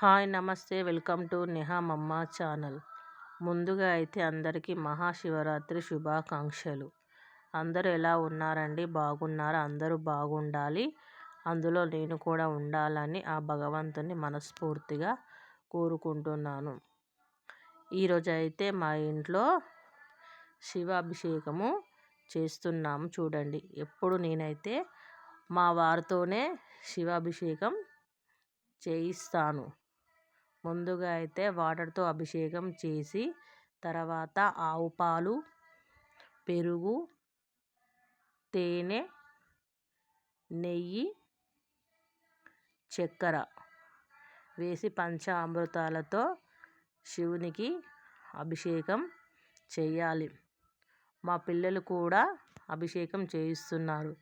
Hi నమస్తే welcome to Neha మమ్మ channel. ముందుగా అయితే అందరికీ మహాశివరాత్రి శుభాకాంక్షలు. అందరూ ఎలా ఉన్నారండి? బాగున్నారా? అందరూ బాగుండాలి. అందులో నేను కూడా ఉండాలని ఆ భగవంతుని మనస్ఫూర్తిగా కోరుకుంటున్నాను. ఈరోజు అయితే మా ఇంట్లో శివాభిషేకము చేస్తున్నాము చూడండి. ఎప్పుడు నేనైతే మా వారితోనే శివాభిషేకం చేయిస్తాను. ముందుగా అయితే వాటర్తో అభిషేకం చేసి తర్వాత ఆవు పాలు పెరుగు తేనె నెయ్యి చక్కెర వేసి పంచామృతాలతో శివునికి అభిషేకం చేయాలి. మా పిల్లలు కూడా అభిషేకం చేయిస్తున్నారు.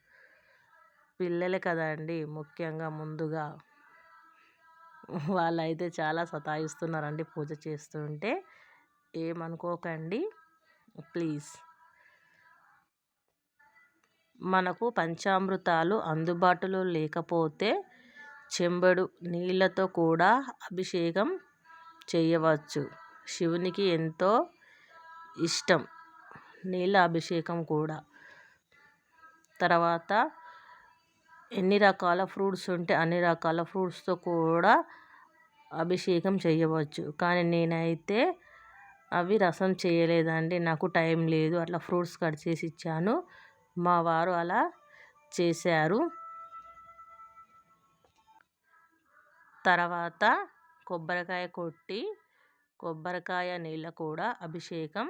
పిల్లలే కదండి ముఖ్యంగా ముందుగా. వాళ్ళైతే చాలా సతాయిస్తున్నారండి పూజ చేస్తుంటే. ఏమనుకోకండి. ప్లీజ్. మనకు పంచామృతాలు అందుబాటులో లేకపోతే చెంబడు నీళ్ళతో కూడా అభిషేకం చేయవచ్చు. శివునికి ఎంతో ఇష్టం నీళ్ళ అభిషేకం కూడా. తర్వాత ఎన్ని రకాల ఫ్రూట్స్ ఉంటే అన్ని రకాల ఫ్రూట్స్తో కూడా అభిషేకం చేయవచ్చు కానీ నేనైతే అవి రసం చేయలేదండి నాకు టైం లేదు. అట్లా ఫ్రూట్స్ కట్ చేసి ఇచ్చాను. మా వారు అలా చేశారు. తర్వాత కొబ్బరికాయ కొట్టి కొబ్బరికాయ నీళ్ళ కూడా అభిషేకం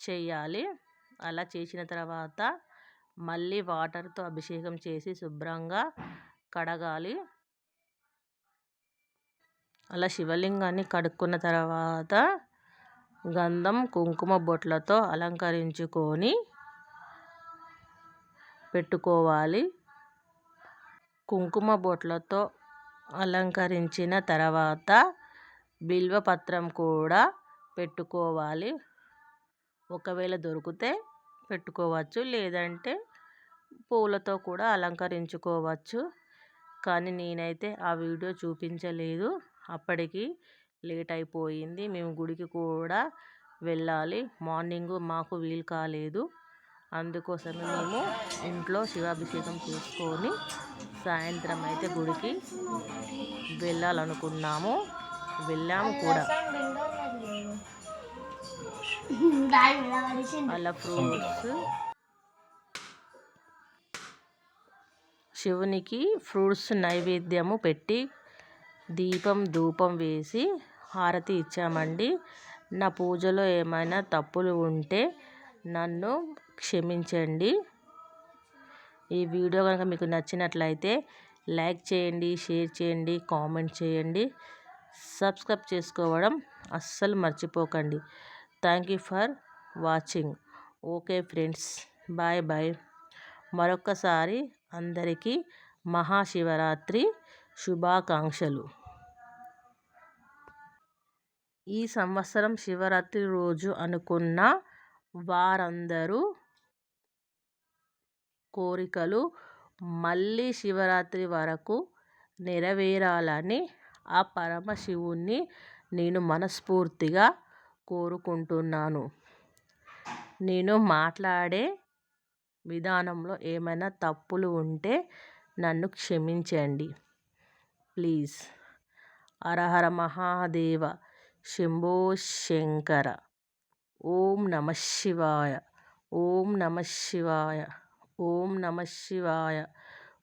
చేయాలి అలా చేసిన తర్వాత మళ్ళీ వాటర్తో అభిషేకం చేసి శుభ్రంగా కడగాలి. అలా శివలింగాన్ని కడుక్కున్న తర్వాత గంధం కుంకుమ బొట్లతో అలంకరించుకొని పెట్టుకోవాలి. కుంకుమ బొట్లతో అలంకరించిన తర్వాత బిల్వపత్రం కూడా పెట్టుకోవాలి. ఒకవేళ దొరికితే పెట్టుకోవచ్చు లేదంటే పూలతో కూడా అలంకరించుకోవచ్చు. కానీ నేనైతే ఆ వీడియో చూపించలేదు. అప్పటికి లేట్ అయిపోయింది మేము గుడికి కూడా వెళ్ళాలి. మార్నింగ్ మాకు వీలు కాలేదు. అందుకోసమే మేము ఇంట్లో శివాభిషేకం చేసుకొని సాయంత్రం అయితే గుడికి వెళ్ళాలనుకున్నాము. వెళ్ళాము కూడా. అలా ఫ్రూట్స్ శివునికి ఫ్రూట్స్ నైవేద్యము పెట్టి దీపం ధూపం వేసి హారతి ఇచ్చామండి. నా పూజలో ఏమైనా తప్పులు ఉంటే నన్ను క్షమించండి. ఈ వీడియో కనుక మీకు నచ్చినట్లయితే లైక్ చేయండి షేర్ చేయండి కామెంట్ చేయండి. సబ్స్క్రైబ్ చేసుకోవడం అస్సలు మర్చిపోకండి. Thank you for watching. Okay friends bye bye. మరొకసారి అందరికీ మహాశివరాత్రి శుభాకాంక్షలు. ఈ సంవత్సరం శివరాత్రి రోజు అనుకున్న వారందరూ కోరికలు మళ్ళీ శివరాత్రి వరకు నెరవేరాలని ఆ పరమశివుణ్ణి నేను మనస్ఫూర్తిగా కోరుకుంటున్నాను. నేను మాట్లాడే విధానంలో ఏమైనా తప్పులు ఉంటే నన్ను క్షమించండి. ప్లీజ్. హరహర మహాదేవ శంభో శంకర. ఓం నమ శివాయ. ఓం నమ శివాయ. ఓం నమ శివాయ.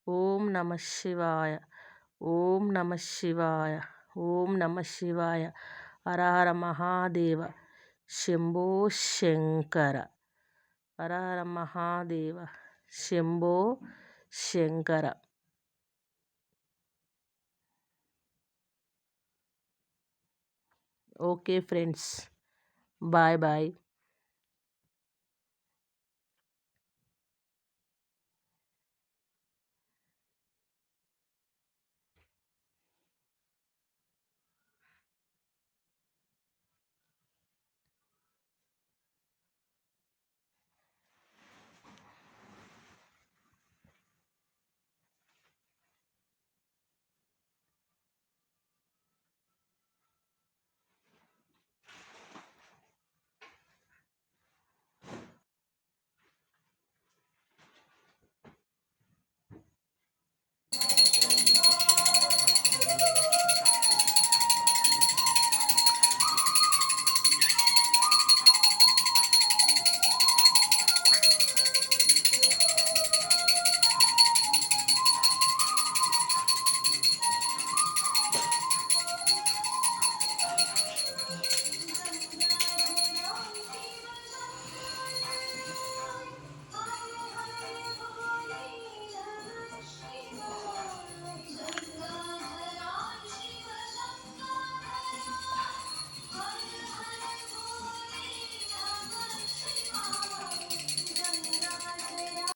ఓం నమ శివాయ. ఓం నమ శివాయ. ఓం నమ శివాయ. హరహర మహాదేవ. శంభో శంకర. హరహర Mahadeva. Shambho Shankara. Okay friends bye bye